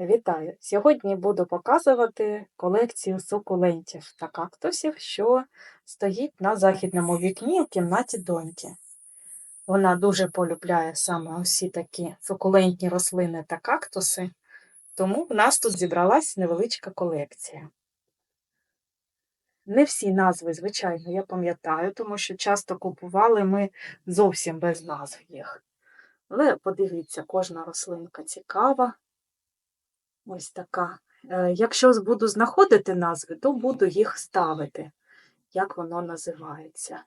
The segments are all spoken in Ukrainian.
Вітаю! Сьогодні буду показувати колекцію сукулентів та кактусів, що стоїть на західному вікні у кімнаті доньки. Вона дуже полюбляє саме усі такі сукулентні рослини та кактуси, тому в нас тут зібралась невеличка колекція. Не всі назви, звичайно, я пам'ятаю, тому що часто купували ми зовсім без назв їх. Але подивіться, кожна рослинка цікава. Ось така. Е, Якщо буду знаходити назви, то буду їх ставити, як воно називається.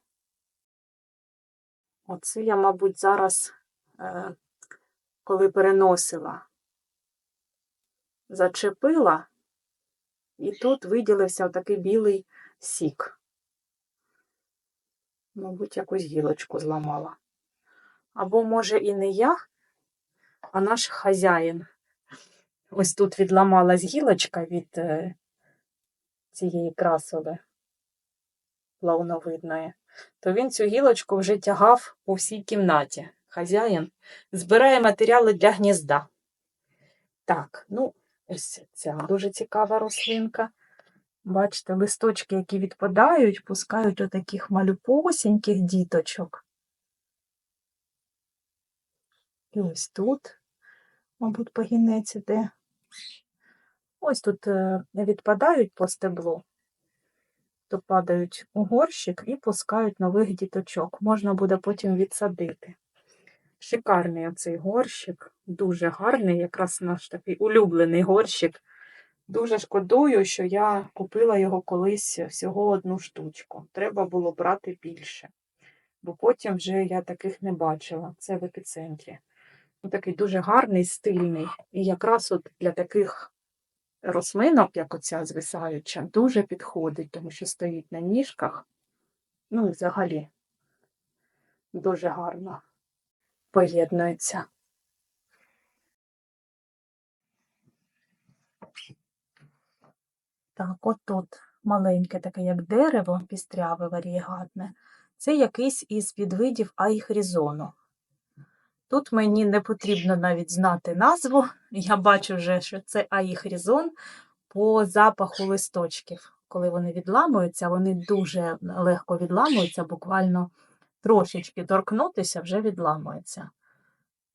Оце я, мабуть, зараз, е, коли переносила, зачепила, і тут виділився такий білий сік. Мабуть, якусь гілочку зламала. Або, може, і не я, а наш хазяїн. Ось тут відламалась гілочка від е, цієї красови плавновидної, то він цю гілочку вже тягав у всій кімнаті. Хазяїн збирає матеріали для гнізда. Так, ну, ось ця дуже цікава рослинка. Бачите, листочки, які відпадають, пускають отаких малюпосіньких діточок. І ось тут, мабуть, пагінець іде. Ось тут е, відпадають по стеблу, то падають у горщик і пускають нових діточок. Можна буде потім відсадити. Шикарний оцей горщик, дуже гарний, якраз наш такий улюблений горщик. Дуже шкодую, що я купила його колись всього одну штучку. Треба було брати більше, бо потім вже я таких не бачила. Це в епіцентрі. Ну, Такий дуже гарний, стильний. І якраз от для таких рослинок, як оця звисаюча, дуже підходить, тому що стоїть на ніжках. Ну і взагалі дуже гарно поєднується. Так, от тут маленьке таке, як дерево, пістряве, варієгатне. Це якийсь із підвидів айхрізону. Тут мені не потрібно навіть знати назву. Я бачу вже, що це аїхрізон по запаху листочків. Коли вони відламуються, вони дуже легко відламуються, буквально трошечки торкнутися вже відламуються.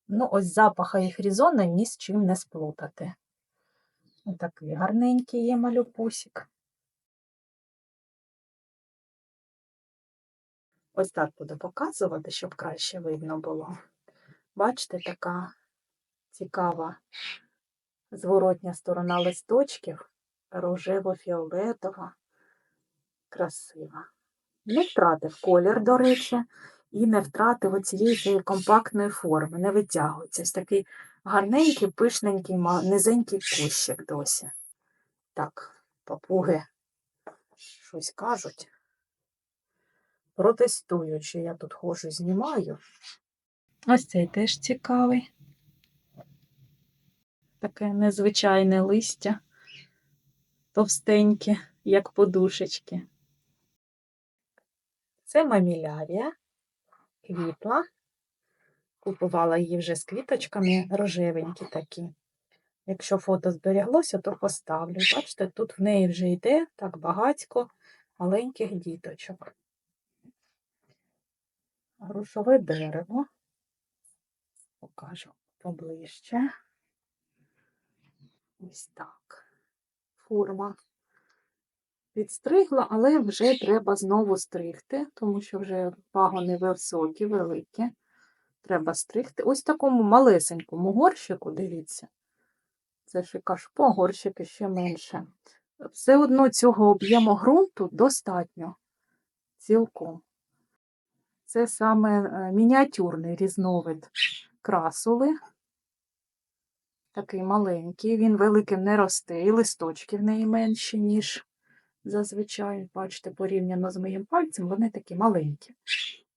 Ну, ось запах аїхрізона ні з чим не сплутати. Такий гарненький є малюпусик. Ось так буду показувати, щоб краще видно було. Бачите, така цікава зворотня сторона листочків, рожево-фіолетова, красива. Не втратив колір, до речі, і не втратив оцієї компактної форми, не витягується. Ось такий гарненький, пишненький, низенький кущик досі. Так, папуги щось кажуть. Протестую, що я тут хожу, знімаю. Ось цей теж цікавий. Таке незвичайне листя, товстеньке, як подушечки. Це мамілярія, квітла. Купувала її вже з квіточками, рожевенькі такі. Якщо фото зберіглося, то поставлю. Бачите, тут в неї вже йде так багатько маленьких діточок. Грушове дерево. Покажу поближче. Ось так. Форма підстригла, але вже треба знову стригти, тому що вже пагони високі, великі. Треба стригти. Ось такому малесенькому горщику, дивіться. Це ж кашпо, горщики ще менше. Все одно цього об'єму ґрунту достатньо. Цілком. Це саме е, мініатюрний різновид красули. Такий маленький, він великим не росте, і листочки в неї менші, ніж зазвичай. Бачите, порівняно з моїм пальцем, вони такі маленькі.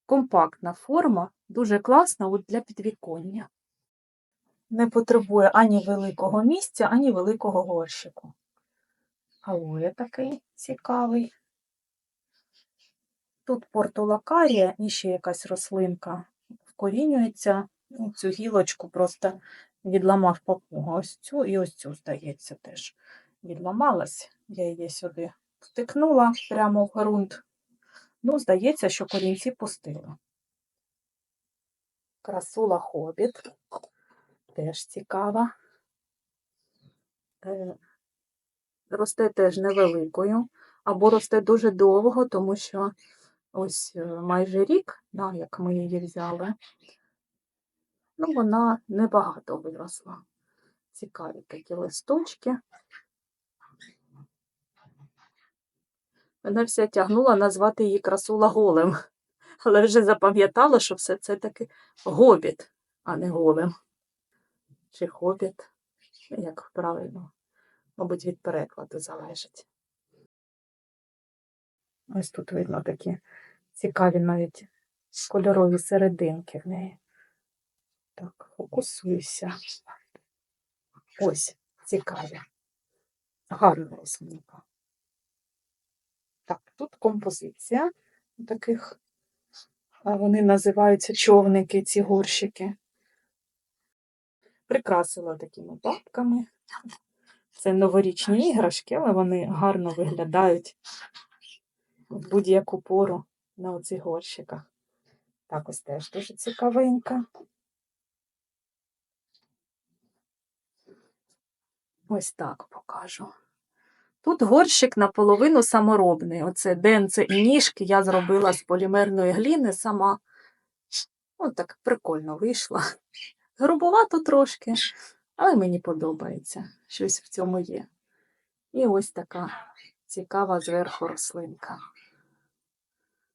Компактна форма, дуже класна от для підвіконня. Не потребує ані великого місця, ані великого горщику. Алоє такий цікавий. Тут портулакарія і ще якась рослинка вкорінюється. Ну, цю гілочку просто відламав папуга. Ось цю і ось цю, здається, теж відламалась. Я її сюди втикнула прямо в ґрунт. Ну, здається, що корінці пустила. Красула хобіт. Теж цікава. Е, Росте теж невеликою, або росте дуже довго, тому що ось е, майже рік, да, як ми її взяли, ну, вона небагато виросла. Цікаві такі листочки. Мене вся тягнула назвати її красула голем, але вже запам'ятала, що все це таки гобіт, а не голем. Чи хобіт, як правильно, мабуть, від перекладу залежить. Ось тут видно такі цікаві навіть кольорові серединки в неї. Так, фокусуюся. Ось, цікаві. Гарна рослинка. Так, тут композиція таких, вони називаються човники, ці горщики. Прикрасила такими бабками. Це новорічні іграшки, але вони гарно виглядають в будь-яку пору на оцих горщиках. Так, ось теж дуже цікавенька. Ось так покажу. Тут горщик наполовину саморобний. Оце денце і ніжки я зробила з полімерної гліни сама. Ось так прикольно вийшло. Грубувато трошки, але мені подобається. Щось в цьому є. І ось така цікава зверху рослинка.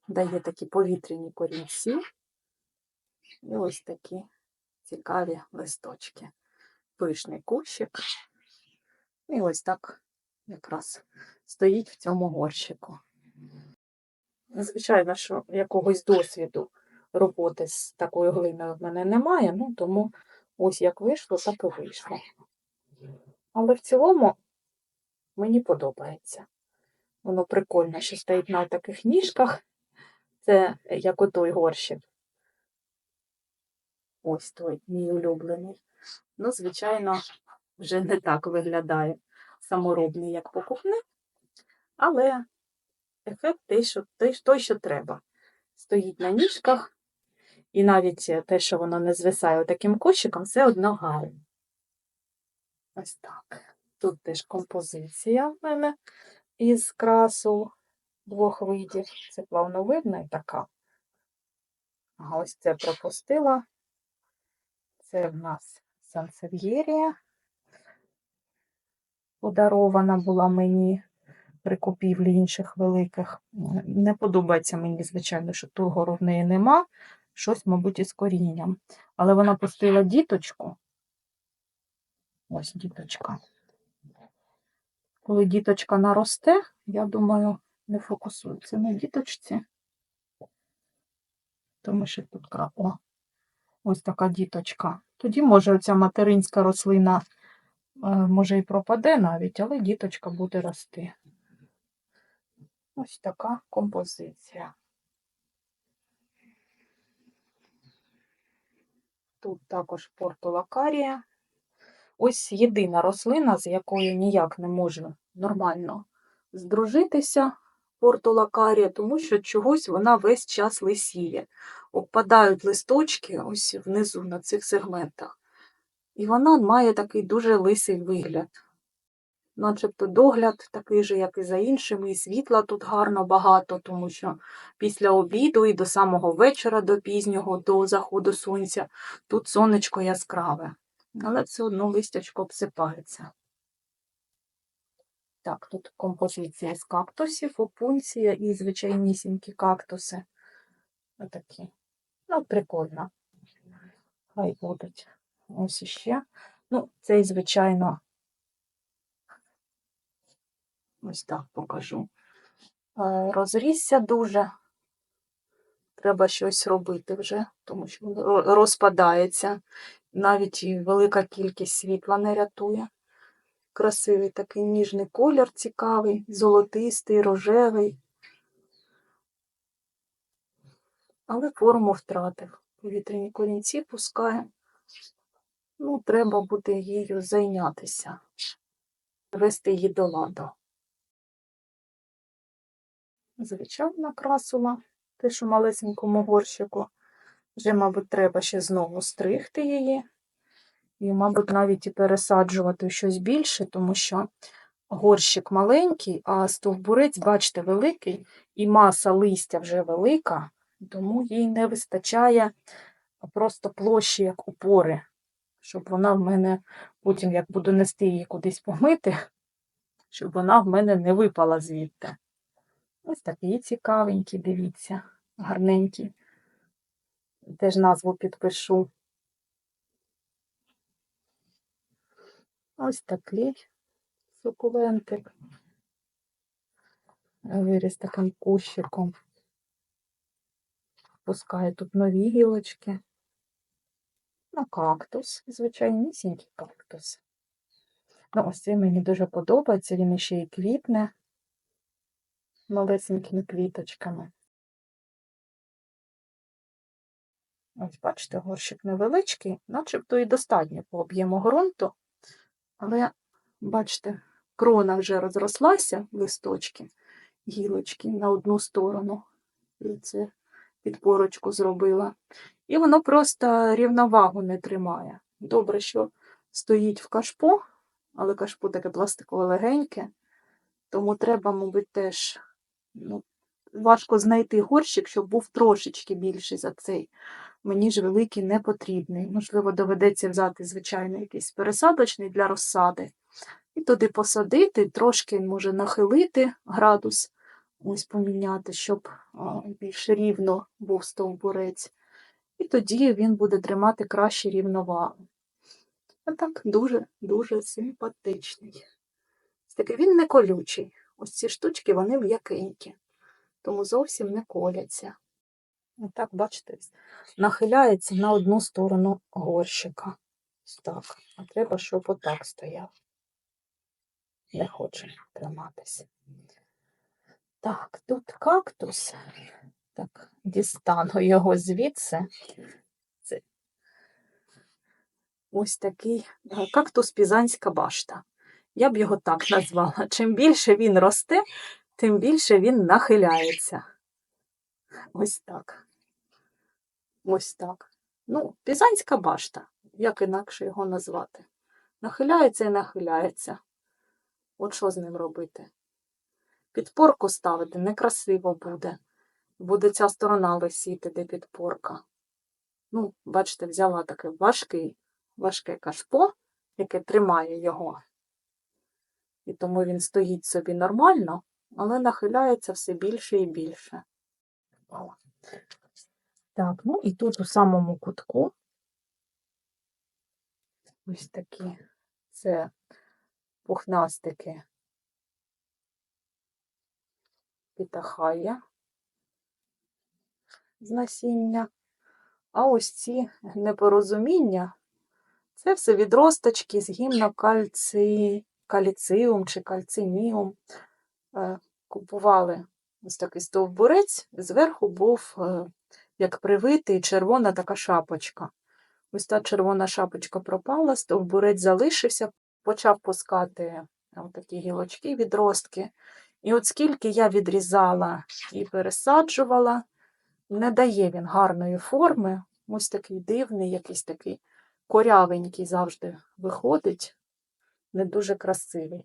Дає такі повітряні корінці. І ось такі цікаві листочки. Пишний кущик. І ось так якраз стоїть в цьому горщику. Звичайно, що якогось досвіду роботи з такою глиною в мене немає, ну тому ось як вийшло, так і вийшло. Але в цілому мені подобається. Воно прикольно, що стоїть на таких ніжках. Це як отой горщик. Ось той мій улюблений. Ну, звичайно, вже не так виглядає саморобний, як покупний, але ефект той, що, той, що треба. Стоїть на ніжках, і навіть те, що воно не звисає таким кошиком, все одно гарно. Ось так. Тут теж композиція в мене із красу двох видів. Це плавновидна і така. Ага, ось це пропустила. Це в нас сансев'єрія. Подарована була мені при купівлі інших великих. Не подобається мені, звичайно, що тургору в нема. Щось, мабуть, із корінням. Але вона пустила діточку. Ось діточка. Коли діточка наросте, я думаю, не фокусується на діточці. Тому що тут крапла. Ось така діточка. Тоді, може, оця материнська рослина, може, і пропаде навіть, але діточка буде рости. Ось така композиція. Тут також портулакарія. Ось єдина рослина, з якою ніяк не можна нормально здружитися, портулакарія, тому що чогось вона весь час лисіє. Опадають листочки ось внизу на цих сегментах. І вона має такий дуже лисий вигляд. Начебто догляд такий же, як і за іншими, і світла тут гарно багато, тому що після обіду і до самого вечора, до пізнього, до заходу сонця, тут сонечко яскраве. Але все одно листячко обсипається. Так, тут композиція з кактусів, опунція і звичайнісінькі кактуси. Отакі. Ну, прикольно. Хай будуть. Ось іще. Ну, цей, звичайно, ось так покажу. Е, Розрісся дуже. Треба щось робити вже, тому що розпадається. Навіть і велика кількість світла не рятує. Красивий такий ніжний колір, цікавий, золотистий, рожевий. Але форму втратив. Повітряні корінці пускає. Ну, треба буде її зайнятися, вести її до ладу. Звичайна красула, те, що малесенькому горщику. Вже, мабуть, треба ще знову стригти її. І, мабуть, навіть і пересаджувати щось більше, тому що горщик маленький, а стовбурець, бачите, великий, і маса листя вже велика, тому їй не вистачає просто площі, як упори, щоб вона в мене потім, як буду нести її кудись помити, щоб вона в мене не випала звідти. Ось такий цікавенький, дивіться, гарненький. Теж назву підпишу. Ось такий сукулентик. Виріс таким кущиком. Пускає тут нові гілочки. Ну, кактус, звичайнісінький кактус. Ну, ось цей мені дуже подобається, він ще й квітне малесенькими квіточками. Ось, бачите, горщик невеличкий, начебто і достатньо по об'єму ґрунту. Але, бачите, крона вже розрослася, листочки, гілочки на одну сторону. І це підпорочку зробила. І воно просто рівновагу не тримає. Добре, що стоїть в кашпо, але кашпо таке пластикове легеньке, тому треба, мабуть, теж ну, важко знайти горщик, щоб був трошечки більший за цей. Мені ж великий не потрібний. Можливо, доведеться взяти, звичайно, якийсь пересадочний для розсади. І туди посадити, трошки може нахилити градус, ось поміняти, щоб більш рівно був стовбурець. І тоді він буде тримати краще рівновагу. А так, дуже-дуже симпатичний. Ось Такий він не колючий. Ось ці штучки, вони м'якенькі, тому зовсім не коляться. Отак, бачите, нахиляється на одну сторону горщика. Ось так. А треба, щоб отак стояв. Не хоче триматися. Так, тут кактус. Так, дістану його звідси. Це ось такий е, кактус Пізанська башта. Я б його так назвала. Чим більше він росте, тим більше він нахиляється. Ось так. Ось так. Ну, Пізанська башта, як інакше його назвати. Нахиляється і нахиляється. От що з ним робити? Підпорку ставити некрасиво буде. Буде ця сторона висіти, де підпорка. Ну, бачите, взяла таке важкий, важке кашпо, яке тримає його. І тому він стоїть собі нормально, але нахиляється все більше і більше. Так, ну і тут у самому кутку ось такі це пухнастики пітахая з насіння. А ось ці непорозуміння це все відросточки з гімнокальци... каліціум чи кальциніум. Е, Купували ось такий стовбурець, зверху був е, як привитий червона така шапочка. Ось та червона шапочка пропала, стовбурець залишився, почав пускати такі гілочки, відростки. І от скільки я відрізала і пересаджувала, не дає він гарної форми. Ось такий дивний, якийсь такий корявенький завжди виходить, не дуже красивий.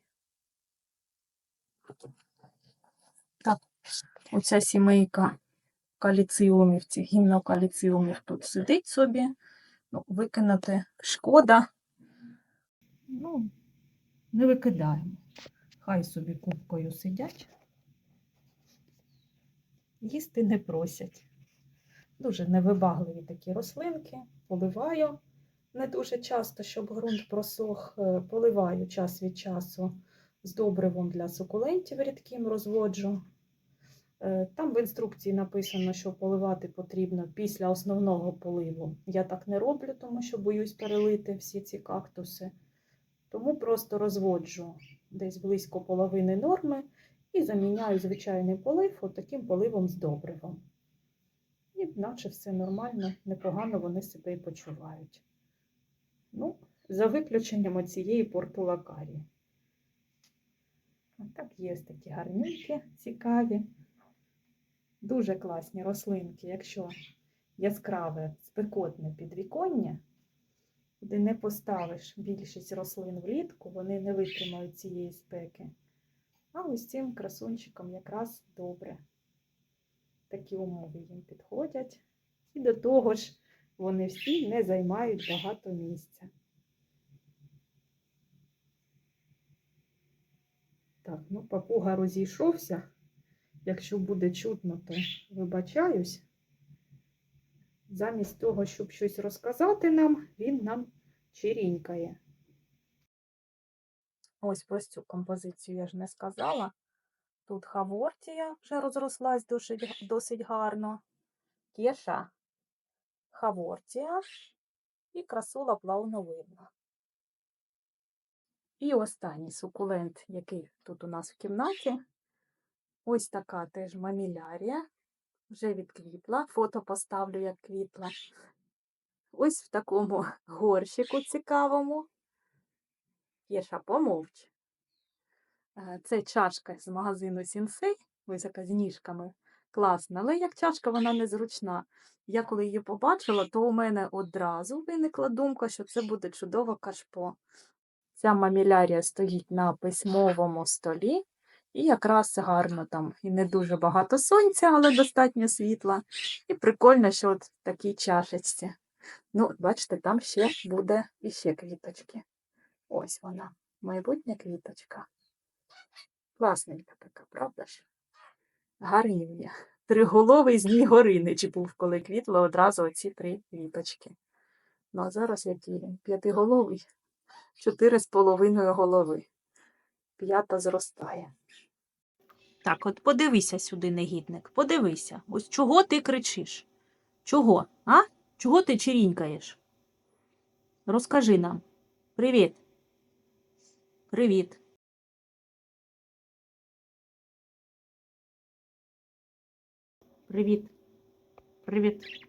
Так, оця сімейка каліціумів, цих гімнокаліціумів тут сидить собі. Ну, викинути шкода. Ну, не викидаємо. Хай собі кубкою сидять. Їсти не просять. Дуже невибагливі такі рослинки. Поливаю не дуже часто, щоб ґрунт просох. Е, Поливаю час від часу з добривом для сукулентів рідким розводжу. Е, Там в інструкції написано, що поливати потрібно після основного поливу. Я так не роблю, тому що боюсь перелити всі ці кактуси. Тому просто розводжу десь близько половини норми і заміняю звичайний полив таким поливом з добривом. І наче все нормально, непогано вони себе і почувають. Ну, за виключенням оцієї портулакарії. Отак є такі гарненькі, цікаві. Дуже класні рослинки, якщо яскраве спекотне підвіконня, куди не поставиш більшість рослин влітку, вони не витримають цієї спеки. А ось цим красунчикам якраз добре. Такі умови їм підходять. І до того ж, вони всі не займають багато місця. Так, ну папуга розійшовся. Якщо буде чутно, то вибачаюсь. Замість того, щоб щось розказати нам, він нам чирінькає. Ось про цю композицію я ж не сказала. Тут хавортія вже розрослась досить, досить гарно. Кеша, хавортія і красула плавновидна. І останній сукулент, який тут у нас в кімнаті. Ось така теж мамілярія. Вже відквітла. Фото поставлю, як квітла. Ось в такому горщику цікавому. Єша, помовч. Е, Це чашка з магазину Сінсей, ось яка з ніжками. Класна, але як чашка вона незручна. Я коли її побачила, то у мене одразу виникла думка, що це буде чудове кашпо. Ця мамілярія стоїть на письмовому столі, і якраз гарно там і не дуже багато сонця, але достатньо світла. І прикольно, що от в такій чашечці. Ну, бачите, там ще буде іще квіточки. Ось вона, майбутня квіточка. Класненька така, правда ж? Гарнівня. Триголовий змій Горинич був, коли квітло одразу оці три квіточки. Ну, а зараз який він? П'ятиголовий, чотири з половиною голови. П'ята зростає. Так, от подивися сюди, негідник, подивися. Ось чого ти кричиш? Чого? А? Чого ти чирінькаєш? Розкажи нам. Привіт. Привіт. Привіт. Привіт.